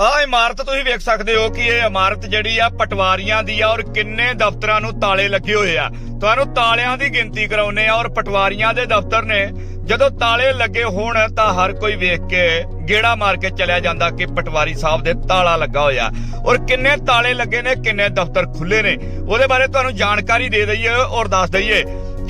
ਆ ਇਮਾਰਤ ਤੁਸੀਂ ਵੇਖ ਸਕਦੇ ਹੋ ਕਿ ਇਹ ਇਮਾਰਤ ਜਿਹੜੀ ਆ ਪਟਵਾਰੀਆਂ ਦੀ ਆ ਔਰ ਕਿੰਨੇ ਦਫ਼ਤਰਾਂ ਨੂੰ ਤਾਲੇ ਲੱਗੇ ਹੋਏ ਆ। ਤੁਹਾਨੂੰ ਤਾਲਿਆਂ ਦੀ ਗਿਣਤੀ ਕਰਾਉਨੇ ਆ ਔਰ ਪਟਵਾਰੀਆਂ ਦੇ ਦਫ਼ਤਰ ਨੇ। ਜਦੋਂ ਤਾਲੇ ਲੱਗੇ ਹੋਣ ਤਾਂ ਹਰ ਕੋਈ ਵੇਖ ਕੇ ਗੇੜਾ ਮਾਰ ਕੇ ਚਲਿਆ ਜਾਂਦਾ ਕਿ ਪਟਵਾਰੀ ਸਾਹਿਬ ਦੇ ਤਾਲਾ ਲੱਗਾ ਹੋਇਆ। ਔਰ ਕਿੰਨੇ ਤਾਲੇ ਲੱਗੇ ਨੇ, ਕਿੰਨੇ ਦਫ਼ਤਰ ਖੁੱਲੇ ਨੇ। ਉਹਦੇ ਬਾਰੇ ਤੁਹਾਨੂੰ ਜਾਣਕਾਰੀ ਦੇ ਦਈਏ ਔਰ ਦੱਸ ਦਈਏ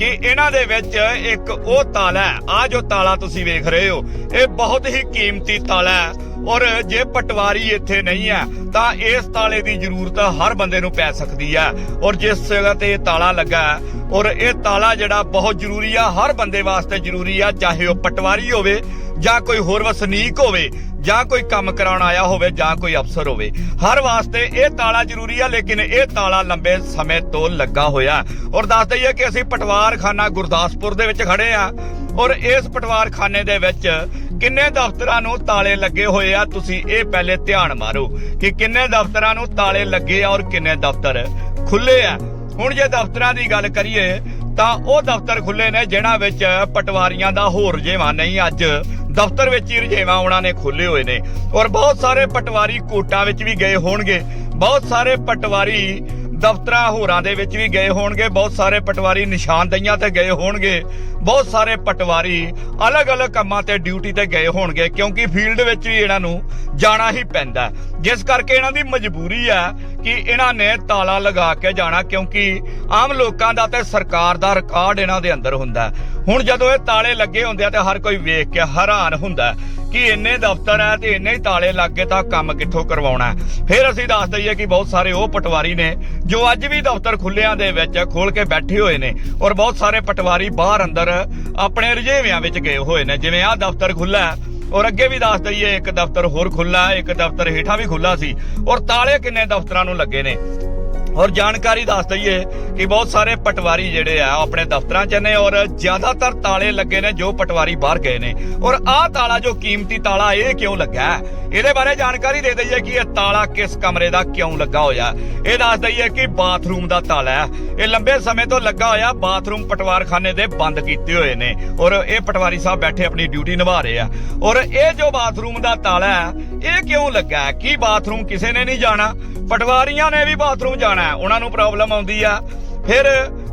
ਕਿ ਇਹਨਾਂ ਦੇ ਵਿੱਚ ਇੱਕ ਉਹ ਤਾਲਾ ਹੈ। ਆ ਜੋ ਤਾਲਾ ਤੁਸੀਂ ਵੇਖ ਰਹੇ ਹੋ, ਇਹ ਬਹੁਤ ਹੀ ਕੀਮਤੀ ਤਾਲਾ ਹੈ। ਔਰ ਜੇ ਪਟਵਾਰੀ ਇੱਥੇ ਨਹੀਂ ਹੈ, ਤਾਂ ਇਸ ਤਾਲੇ ਦੀ ਜ਼ਰੂਰਤ ਹਰ ਬੰਦੇ ਨੂੰ ਪੈ ਸਕਦੀ ਹੈ। ਔਰ ਜਿਸ ਜਗ੍ਹਾ ਤੇ ਇਹ ਤਾਲਾ ਲੱਗਾ ਔਰ ਇਹ ਤਾਲਾ ਜਿਹੜਾ ਬਹੁਤ ਜ਼ਰੂਰੀ ਆ, ਹਰ ਬੰਦੇ ਵਾਸਤੇ ਜ਼ਰੂਰੀ ਆ, ਚਾਹੇ ਉਹ ਪਟਵਾਰੀ ਹੋਵੇ ਜਾਂ ਕੋਈ ਹੋਰ ਵਸਨੀਕ ਹੋਵੇ, ਜਾਂ ਕੋਈ ਕੰਮ ਕਰਾਉਣ ਆਇਆ ਹੋਵੇ, ਜਾਂ ਕੋਈ ਅਫਸਰ ਹੋਵੇ। ਹਰ ਵਾਸਤੇ ਇਹ ਤਾਲਾ ਜ਼ਰੂਰੀ ਆ, ਲੇਕਿਨ ਇਹ ਤਾਲਾ ਲੰਬੇ ਸਮੇਂ ਤੋਂ ਲੱਗਾ ਹੋਇਆ। ਔਰ ਦੱਸ ਦਈਏ ਕਿ ਅਸੀਂ ਪਟਵਾਰਖਾਨਾ ਗੁਰਦਾਸਪੁਰ ਦੇ ਵਿੱਚ ਖੜੇ ਆ। ਔਰ ਇਸ ਪਟਵਾਰਖਾਨੇ ਦੇ ਵਿੱਚ ਕਿੰਨੇ ਦਫ਼ਤਰਾਂ ਨੂੰ ਤਾਲੇ ਲੱਗੇ ਹੋਏ ਆ, ਤੁਸੀਂ ਇਹ ਪਹਿਲੇ ਧਿਆਨ ਮਾਰੋ ਕਿ ਕਿੰਨੇ ਦਫ਼ਤਰਾਂ ਨੂੰ ਤਾਲੇ ਲੱਗੇ ਆ ਔਰ ਕਿੰਨੇ ਦਫ਼ਤਰ ਖੁੱਲੇ ਆ। ਹੁਣ ਜੇ ਦਫ਼ਤਰਾਂ ਦੀ ਗੱਲ ਕਰੀਏ, ਤਾਂ ਉਹ ਦਫ਼ਤਰ ਖੁੱਲੇ ਨੇ, ਜਿਨ੍ਹਾਂ ਵਿੱਚ ਪਟਵਾਰੀਆਂ ਦਾ ਹੋਰ ਰਜੇਵਾ ਨਹੀਂ ਅੱਜ ਦਫ਼ਤਰ ਵਿੱਚ ਹੀ ਰਜੇਵਾ ਉਹਨਾਂ ਨੇ ਖੋਲੇ ਹੋਏ ਨੇ ਔਰ ਬਹੁਤ ਸਾਰੇ ਪਟਵਾਰੀ ਕੋਟਾਂ ਵਿੱਚ ਵੀ ਗਏ ਹੋਣਗੇ। ਬਹੁਤ ਸਾਰੇ ਪਟਵਾਰੀ ਦਫ਼ਤਰਾਂ ਹੋਰਾਂ ਦੇ ਵਿੱਚ ਵੀ ਗਏ ਹੋਣਗੇ। ਬਹੁਤ ਸਾਰੇ ਪਟਵਾਰੀ ਨਿਸ਼ਾਨਦਈਆਂ ਤੇ ਗਏ ਹੋਣਗੇ। ਬਹੁਤ ਸਾਰੇ ਪਟਵਾਰੀ ਅਲੱਗ-ਅਲੱਗ ਕੰਮਾਂ ਤੇ ਡਿਊਟੀ ਤੇ ਗਏ ਹੋਣਗੇ ਕਿਉਂਕਿ ਫੀਲਡ ਵਿੱਚ ਵੀ ਇਹਨਾਂ ਨੂੰ ਜਾਣਾ ਹੀ ਪੈਂਦਾ। ਜਿਸ ਕਰਕੇ ਇਹਨਾਂ ਦੀ ਮਜਬੂਰੀ ਹੈ ਕਿ ਇਹਨਾਂ ਨੇ ਤਾਲਾ ਲਗਾ ਕੇ ਜਾਣਾ ਕਿਉਂਕਿ ਆਮ ਲੋਕਾਂ ਦਾ ਤੇ ਸਰਕਾਰ ਦਾ ਰਿਕਾਰਡ ਇਹਨਾਂ ਦੇ ਅੰਦਰ ਹੁੰਦਾ ਹੁਣ ਜਦੋਂ ਇਹ ਤਾਲੇ ਲੱਗੇ ਹੁੰਦੇ ਆ ਤੇ ਹਰ ਕੋਈ ਵੇਖ ਕੇ ਹੈਰਾਨ ਹੁੰਦਾ ਕਿ ਇੰਨੇ ਦਫ਼ਤਰ ਹੈ ਤੇ ਇੰਨੇ ਹੀ ਤਾਲੇ ਲੱਗ ਗਏ ਤਾਂ ਕੰਮ ਕਿੱਥੋਂ ਕਰਵਾਉਣਾ ਫਿਰ ਅਸੀਂ ਦੱਸ ਦਈਏ ਕਿ ਬਹੁਤ ਸਾਰੇ ਉਹ ਪਟਵਾਰੀ ਨੇ ਜੋ ਅੱਜ ਵੀ ਦਫ਼ਤਰ ਖੁੱਲਿਆਂ ਦੇ ਵਿੱਚ ਖੋਲ ਕੇ ਬੈਠੇ ਹੋਏ ਨੇ ਔਰ ਬਹੁਤ ਸਾਰੇ ਪਟਵਾਰੀ ਬਾਹਰ ਅੰਦਰ ਆਪਣੇ ਰਜੇਵਿਆਂ ਵਿੱਚ ਗਏ ਹੋਏ ਨੇ। ਜਿਵੇਂ ਆਹ ਦਫ਼ਤਰ ਖੁੱਲਾ ਹੈ ਔਰ ਅੱਗੇ ਵੀ ਦੱਸ ਦਈਏ, ਇੱਕ ਦਫ਼ਤਰ ਹੋਰ ਖੁੱਲਾ ਇੱਕ ਦਫ਼ਤਰ ਹੇਠਾਂ ਵੀ ਖੁੱਲਾ ਸੀ। ਔਰ ਤਾਲੇ ਕਿੰਨੇ ਦਫ਼ਤਰਾਂ ਨੂੰ ਲੱਗੇ ਨੇ? ਔਰ ਜਾਣਕਾਰੀ ਦੱਸ ਦਈਏ ਕਿ ਬਹੁਤ ਸਾਰੇ ਪਟਵਾਰੀ ਜਿਹੜੇ ਆ ਆਪਣੇ ਦਫ਼ਤਰਾਂ 'ਚ ਨੇ ਔਰ ਜ਼ਿਆਦਾਤਰ ਤਾਲੇ ਲੱਗੇ ਨੇ ਜੋ ਪਟਵਾਰੀ ਬਾਹਰ ਗਏ ਨੇ। ਔਰ ਆਹ ਤਾਲਾ ਜੋ ਕੀਮਤੀ ਤਾਲਾ, ਇਹ ਕਿਉਂ ਲੱਗਾ? ਇਹਦੇ ਬਾਰੇ ਜਾਣਕਾਰੀ ਦੇ ਦਈਏ ਕਿ ਇਹ ਤਾਲਾ ਕਿਸ ਕਮਰੇ ਦਾ ਕਿਉਂ ਲੱਗਾ ਹੋਇਆ? ਇਹ ਦੱਸ ਦਈਏ ਕਿ ਬਾਥਰੂਮ ਦਾ ਤਾਲਾ ਹੈ। ਇਹ ਲੰਬੇ ਸਮੇਂ ਤੋਂ ਲੱਗਾ ਹੋਇਆ, ਬਾਥਰੂਮ ਪਟਵਾਰਖਾਨੇ ਦੇ ਬੰਦ ਕੀਤੇ ਹੋਏ ਨੇ। ਔਰ ਇਹ ਪਟਵਾਰੀ ਸਾਹਿਬ ਬੈਠੇ ਆਪਣੀ ਡਿਊਟੀ ਨਿਭਾ ਰਹੇ ਆ। ਔਰ ਇਹ ਜੋ ਬਾਥਰੂਮ ਦਾ ਤਾਲਾ ਹੈ, ਇਹ ਕਿਉਂ ਲੱਗਾ? ਹੈ ਕੀ ਬਾਥਰੂਮ ਕਿਸੇ ਨੇ ਨਹੀਂ ਜਾਣਾ? ਪਟਵਾਰੀਆਂ ਨੇ ਵੀ ਬਾਥਰੂਮ ਜਾਣਾ ਉਹਨਾਂ ਨੂੰ ਪ੍ਰੋਬਲਮ ਆਉਂਦੀ ਆ। ਫਿਰ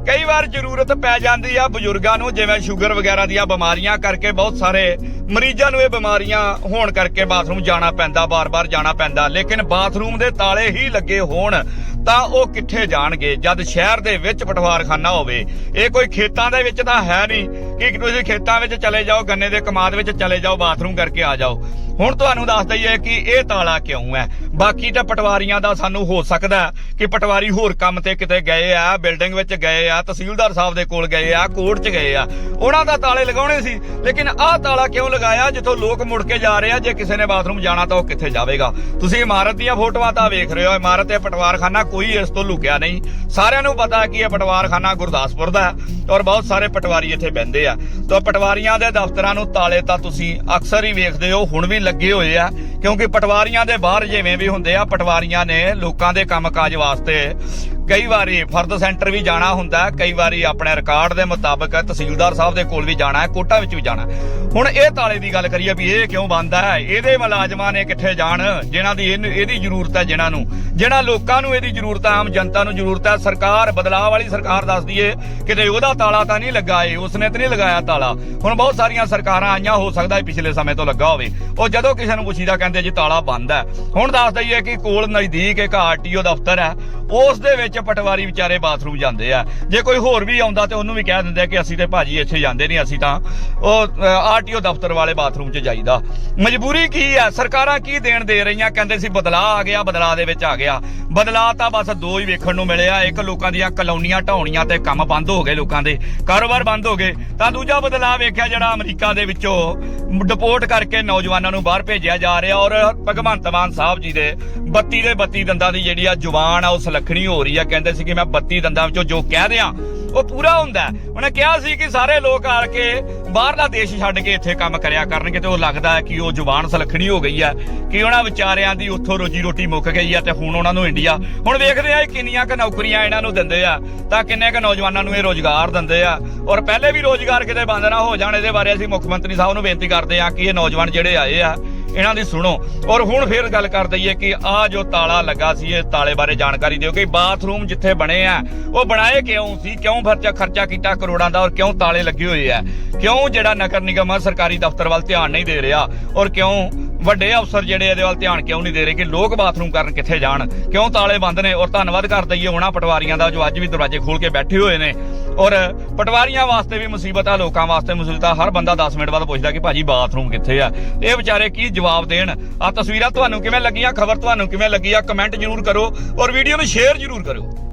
ਕਈ ਵਾਰ ਜ਼ਰੂਰਤ ਪੈ ਜਾਂਦੀ ਆ ਬਜ਼ੁਰਗਾਂ ਨੂੰ, ਜਿਵੇਂ ਸ਼ੂਗਰ ਵਗੈਰਾ ਦੀਆਂ ਬਿਮਾਰੀਆਂ ਕਰਕੇ ਬਹੁਤ ਸਾਰੇ ਮਰੀਜ਼ਾਂ ਨੂੰ ਇਹ ਬਿਮਾਰੀਆਂ ਹੋਣ ਕਰਕੇ ਬਾਥਰੂਮ ਜਾਣਾ ਪੈਂਦਾ, ਬਾਰ-ਬਾਰ ਜਾਣਾ ਪੈਂਦਾ। ਲੇਕਿਨ ਬਾਥਰੂਮ ਦੇ ਤਾਲੇ ਹੀ ਲੱਗੇ ਹੋਣ ਤਾਂ ਉਹ ਕਿੱਥੇ ਜਾਣਗੇ? ਜਦ ਸ਼ਹਿਰ ਦੇ ਵਿੱਚ ਪਟਵਾਰਖਾਨਾ ਹੋਵੇ, ਇਹ ਕੋਈ ਖੇਤਾਂ ਦੇ ਵਿੱਚ ਤਾਂ ਹੈ ਨਹੀਂ। ਕਿ ਤੁਸੀਂ ਖੇਤਾਂ ਵਿੱਚ ਚਲੇ ਜਾਓ, ਗੰਨੇ ਦੇ ਕਮਾਦ ਵਿੱਚ ਚਲੇ ਜਾਓ, ਬਾਥਰੂਮ ਕਰਕੇ ਆ ਜਾਓ। ਹੁਣ ਤੁਹਾਨੂੰ ਦੱਸ ਦਈਏ ਕਿ ਇਹ ਤਾਲਾ ਕਿਉਂ ਹੈ? ਬਾਕੀ ਤਾਂ ਪਟਵਾਰੀਆਂ ਦਾ ਸਾਨੂੰ ਹੋ ਸਕਦਾ ਕਿ ਪਟਵਾਰੀ ਹੋਰ ਕੰਮ ਤੇ ਕਿਤੇ ਗਏ ਆ, ਬਿਲਡਿੰਗ ਵਿੱਚ ਗਏ ਆ, ਤਹਿਸੀਲਦਾਰ ਸਾਹਿਬ ਦੇ ਕੋਲ ਗਏ ਆ, ਕੋਰਟ 'ਚ ਗਏ ਆ। ਉਹਨਾਂ ਦਾ ਤਾਲੇ ਲਗਾਉਣੇ ਸੀ, ਲੇਕਿਨ ਆਹ ਤਾਲਾ ਕਿਉਂ ਲਗਾਇਆ ਜਿੱਥੋਂ ਲੋਕ ਮੁੜ ਕੇ ਜਾ ਰਹੇ ਆ? ਜੇ ਕਿਸੇ ਨੇ ਬਾਥਰੂਮ ਜਾਣਾ ਤਾਂ ਉਹ ਕਿੱਥੇ ਜਾਵੇਗਾ? ਤੁਸੀਂ ਇਮਾਰਤ ਦੀਆਂ ਫੋਟੋਆਂ ਤਾਂ ਵੇਖ ਰਹੇ ਹੋ, ਇਮਾਰਤ ਤੇ ਪਟਵਾਰਖਾਨਾ ਕੋਈ ਇਸ ਤੋਂ ਲੁਕਿਆ ਨਹੀਂ। ਸਾਰਿਆਂ ਨੂੰ ਪਤਾ ਕਿ ਇਹ ਪਟਵਾਰਖਾਨਾ ਗੁਰਦਾਸਪੁਰ ਦਾ ਹੈ ਔਰ ਬਹੁਤ ਸਾਰੇ ਪਟਵਾਰੀ ਇੱਥੇ ਬਹਿੰਦੇ ਆ। ਤਾਂ ਪਟਵਾਰੀਆਂ ਦੇ ਦਫ਼ਤਰਾਂ ਨੂੰ ਤਾਲੇ ਤਾਂ ਤੁਸੀਂ ਅਕਸਰ ਹੀ ਵੇਖਦੇ ਹੋ, ਹੁਣ ਵੀ ਲੱਗੇ ਹੋਏ ਆ। ਕਿਉਂਕਿ ਪਟਵਾਰੀਆਂ ਦੇ ਬਾਹਰ ਜਿਵੇਂ ਵੀ ਹੁੰਦੇ ਆ, ਪਟਵਾਰੀਆਂ ਨੇ ਲੋਕਾਂ ਦੇ ਕੰਮਕਾਜ ਵਾਸਤੇ ਕਈ ਵਾਰੀ ਫਰਦ ਸੈਂਟਰ ਵੀ ਜਾਣਾ ਹੁੰਦਾ ਕਈ ਵਾਰੀ ਆਪਣੇ ਰਿਕਾਰਡ ਦੇ ਮੁਤਾਬਕ ਤਹਿਸੀਲਦਾਰ ਸਾਹਿਬ ਦੇ ਕੋਲ ਵੀ ਜਾਣਾ ਹੈ, ਕੋਟਾ ਵਿੱਚ ਵੀ ਜਾਣਾ ਹੁਣ ਇਹ ਤਾਲੇ ਦੀ ਗੱਲ ਕਰੀਏ ਵੀ ਇਹ ਕਿਉਂ ਬੰਦ ਹੈ? ਇਹਦੇ ਮੁਲਾਜ਼ਮਾਂ ਨੇ ਕਿੱਥੇ ਜਾਣ? ਜਿਨ੍ਹਾਂ ਦੀ ਇਹਨੂੰ- ਇਹਦੀ ਜ਼ਰੂਰਤ ਹੈ ਜਿਨ੍ਹਾਂ ਨੂੰ। ਜਿਹਨਾਂ ਲੋਕਾਂ ਨੂੰ ਇਹਦੀ ਜ਼ਰੂਰਤ ਹੈ, ਆਮ ਜਨਤਾ ਨੂੰ ਜ਼ਰੂਰਤ ਹੈ। ਸਰਕਾਰ, ਬਦਲਾਅ ਵਾਲੀ ਸਰਕਾਰ ਦੱਸਦੀ ਏ ਕਿਤੇ ਉਹਦਾ ਤਾਲਾ ਤਾਂ ਨਹੀਂ ਲੱਗਾ ਏ, ਉਸਨੇ ਤਾਂ ਨਹੀਂ ਲਗਾਇਆ ਤਾਲਾ। ਹੁਣ ਬਹੁਤ ਸਾਰੀਆਂ ਸਰਕਾਰਾਂ ਆਈਆਂ, ਹੋ ਸਕਦਾ ਹੈ ਪਿਛਲੇ ਸਮੇਂ ਤੋਂ ਲੱਗਾ ਹੋਵੇ। ਉਹ ਜਦੋਂ ਕਿਸੇ ਨੂੰ ਪੁੱਛੀਦਾ ਕਹਿੰਦੇ ਜੀ ਤਾਲਾ ਬੰਦ ਹੈ। ਹੁਣ ਦੱਸ ਦਈਏ ਕਿ ਕੋਲ ਨਜ਼ਦੀਕ ਇੱਕ ਆਰਟੀਓ ਦਫ਼ਤਰ ਹੈ, ਉਸ ਦੇ ਵਿੱਚ ਪਟਵਾਰੀ ਵਿਚਾਰੇ ਬਾਥਰੂਮ ਜਾਂਦੇ ਆ। ਜੇ ਕੋਈ ਹੋਰ ਵੀ ਆਉਂਦਾ ਤੇ ਉਹਨੂੰ ਵੀ ਕਹਿ ਦਿੰਦੇ ਆ ਕਿ ਅਸੀਂ ਤੇ ਭਾਜੀ ਇੱਥੇ ਜਾਂਦੇ ਨਹੀਂ, ਅਸੀਂ ਤਾਂ ਉਹ ਆਰਟੀਓ ਦਫ਼ਤਰ ਵਾਲੇ ਬਾਥਰੂਮ 'ਚ ਜਾਈਦਾ। ਮਜਬੂਰੀ ਕੀ ਹੈ ਸਰਕਾਰਾਂ ਕੀ ਦੇਣ ਦੇ ਰਹੀਆਂ? ਕਹਿੰਦੇ ਸੀ ਬਦਲਾਅ ਆ ਗਿਆ, ਬਦਲਾਅ ਦੇ ਵਿੱਚ ਆ ਗਿਆ। ਬਦਲਾਅ ਤਾਂ ਬਸ ਦੋ ਹੀ ਵੇਖਣ ਨੂੰ ਮਿਲਿਆ। ਇੱਕ ਲੋਕਾਂ ਦੀਆਂ ਕਲੋਨੀਆਂ ਢਾਉਣੀਆਂ ਤੇ ਕੰਮ ਬੰਦ ਹੋ ਗਏ ਲੋਕਾਂ ਦੇ। ਕਾਰੋਬਾਰ ਬੰਦ ਹੋ ਗਏ। ਤਾਂ ਦੂਜਾ ਬਦਲਾਅ ਵੇਖਿਆ ਜਿਹੜਾ ਅਮਰੀਕਾ ਦੇ ਵਿੱਚੋਂ ਡਿਪੋਰਟ ਕਰਕੇ ਨੌਜਵਾਨਾਂ ਨੂੰ ਬਾਹਰ ਭੇਜਿਆ ਜਾ ਰਿਹਾ ਔਰ ਭਗਵੰਤ ਮਾਨ ਸਾਹਿਬ ਜੀ ਦੇ 32 ਦੇ 32 ਦੰਦਾਂ ਦੀ ਜਿਹੜੀ ਆ ਜ਼ੁਬਾਨ ਆ, ਉਹ ਸੁਲੱਖਣੀ ਹੋ ਰਹੀ ਆ। ਕਹਿੰਦੇ ਸੀ ਕਿ ਮੈਂ 32 ਦੰਦਾਂ ਵਿੱਚੋਂ ਜੋ ਕਹਿ ਦਿਆਂ ਉਹ ਪੂਰਾ ਹੁੰਦਾ ਉਹਨੇ ਕਿਹਾ ਸੀ ਕਿ ਸਾਰੇ ਲੋਕ ਆ ਕੇ ਬਾਹਰਲਾ ਦੇਸ਼ ਛੱਡ ਕੇ ਇੱਥੇ ਕੰਮ ਕਰਿਆ ਕਰਨਗੇ ਤੇ ਉਹ ਲੱਗਦਾ ਹੈ ਕਿ ਉਹ ਜ਼ੁਬਾਨ ਸੁਲੱਖਣੀ ਹੋ ਗਈ ਹੈ, ਕਿ ਉਹਨਾਂ ਵਿਚਾਰਿਆਂ ਦੀ ਉੱਥੋਂ ਰੋਜੀ ਰੋਟੀ ਮੁੱਕ ਗਈ ਹੈ ਤੇ ਹੁਣ ਉਹਨਾਂ ਨੂੰ ਇੰਡੀਆ ਹੁਣ ਵੇਖਦੇ ਆ ਇਹ ਕਿੰਨੀਆਂ ਕ ਨੌਕਰੀਆਂ ਇਹਨਾਂ ਨੂੰ ਦਿੰਦੇ ਆ, ਤਾਂ ਕਿੰਨੇ ਕ ਨੌਜਵਾਨਾਂ ਨੂੰ ਇਹ ਰੋਜ਼ਗਾਰ ਦਿੰਦੇ ਆ। ਔਰ ਪਹਿਲੇ ਵੀ ਰੋਜ਼ਗਾਰ ਕਿਤੇ ਬੰਦ ਨਾ ਹੋ ਜਾਣ, ਇਹਦੇ ਬਾਰੇ ਅਸੀਂ ਮੁੱਖ ਮੰਤਰੀ ਸਾਹਿਬ ਨੂੰ ਬੇਨਤੀ ਕਰਦੇ ਆ ਕਿ ਇਹ ਨੌਜਵਾਨ ਜਿਹੜੇ ਆਏ ਆ ਇਹਨਾਂ ਦੀ ਸੁਣੋ। ਔਰ ਹੁਣ ਫੇਰ ਗੱਲ ਕਰ ਦਈਏ ਕਿ ਆ ਜੋ ਤਾਲਾ ਲੱਗਾ ਸੀ, ਇਹ ਤਾਲੇ ਬਾਰੇ ਜਾਣਕਾਰੀ ਦਿਓ ਕਿ ਬਾਥਰੂਮ ਜਿੱਥੇ ਬਣੇ ਆ, ਉਹ ਬਣਾਏ ਕਿਉਂ ਸੀ, ਕਿਉਂ ਖਰਚਾ ਖਰਚਾ ਕੀਤਾ ਕਰੋੜਾਂ ਦਾ, ਔਰ ਕਿਉਂ ਤਾਲੇ ਲੱਗੇ ਹੋਏ ਆ? ਕਿਉਂ ਜਿਹੜਾ ਨਗਰ ਨਿਗਮ ਆ, ਸਰਕਾਰੀ ਦਫ਼ਤਰ ਵੱਲ ਧਿਆਨ ਨਹੀਂ ਦੇ ਰਿਹਾ? ਔਰ ਕਿਉਂ ਵੱਡੇ ਅਫਸਰ ਜਿਹੜੇ ਇਹਦੇ ਵੱਲ ਧਿਆਨ ਕਿਉਂ ਨਹੀਂ ਦੇ ਰਹੇ ਕਿ ਲੋਕ ਬਾਥਰੂਮ ਕਰਨ ਕਿੱਥੇ ਜਾਣ? ਕਿਉਂ ਤਾਲੇ ਬੰਦ ਨੇ? ਔਰ ਧੰਨਵਾਦ ਕਰ ਦਈਏ ਹੋਣਾ ਪਟਵਾਰੀਆਂ ਦਾ ਜੋ ਅੱਜ ਵੀ ਦਰਵਾਜ਼ੇ ਖੋਲ ਕੇ ਬੈਠੇ ਹੋਏ ਨੇ। ਔਰ ਪਟਵਾਰੀਆਂ ਵਾਸਤੇ ਵੀ ਮੁਸੀਬਤ ਆ, ਲੋਕਾਂ ਵਾਸਤੇ ਮੁਸੀਬਤ ਆ। ਹਰ ਬੰਦਾ 10 ਮਿੰਟ ਬਾਅਦ ਪੁੱਛਦਾ ਕਿ ਭਾਜੀ ਬਾਥਰੂਮ ਕਿੱਥੇ ਆ? ਇਹ ਵਿਚਾਰੇ ਕੀ ਜਵਾਬ ਦੇਣ? ਆ ਤਸਵੀਰਾਂ ਤੁਹਾਨੂੰ ਕਿਵੇਂ ਲੱਗੀਆਂ? ਖਬਰ ਤੁਹਾਨੂੰ ਕਿਵੇਂ ਲੱਗੀ ਆ ਕਮੈਂਟ ਜ਼ਰੂਰ ਕਰੋ ਔਰ ਵੀਡੀਓ ਨੂੰ ਸ਼ੇਅਰ ਜ਼ਰੂਰ ਕਰੋ